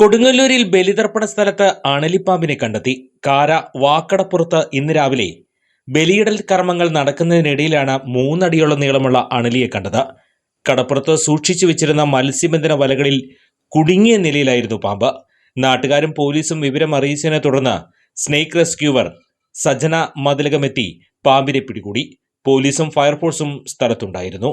കൊടുങ്ങല്ലൂരിൽ ബലിതർപ്പണ സ്ഥലത്ത് അണലിപ്പാമ്പിനെ കണ്ടെത്തി. കാര വാക്കടപ്പുറത്ത് ഇന്ന് രാവിലെ ബലിയിടൽ കർമ്മങ്ങൾ നടക്കുന്നതിനിടയിലാണ് മൂന്നടിയോളം നീളമുള്ള അണലിയെ കണ്ടത്. കടപ്പുറത്ത് സൂക്ഷിച്ചു വെച്ചിരുന്ന മത്സ്യബന്ധന വലകളിൽ കുടുങ്ങിയ നിലയിലായിരുന്നു പാമ്പ്. നാട്ടുകാരും പോലീസും വിവരം അറിയിച്ചതിനെ തുടർന്ന് സ്നേക്ക് റെസ്ക്യൂവർ സജ്ജന മതിലകമെത്തി പാമ്പിനെ പിടികൂടി. പോലീസും ഫയർഫോഴ്സും സ്ഥലത്തുണ്ടായിരുന്നു.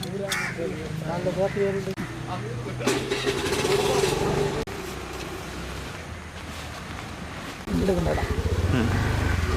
நாங்கள் போட்டு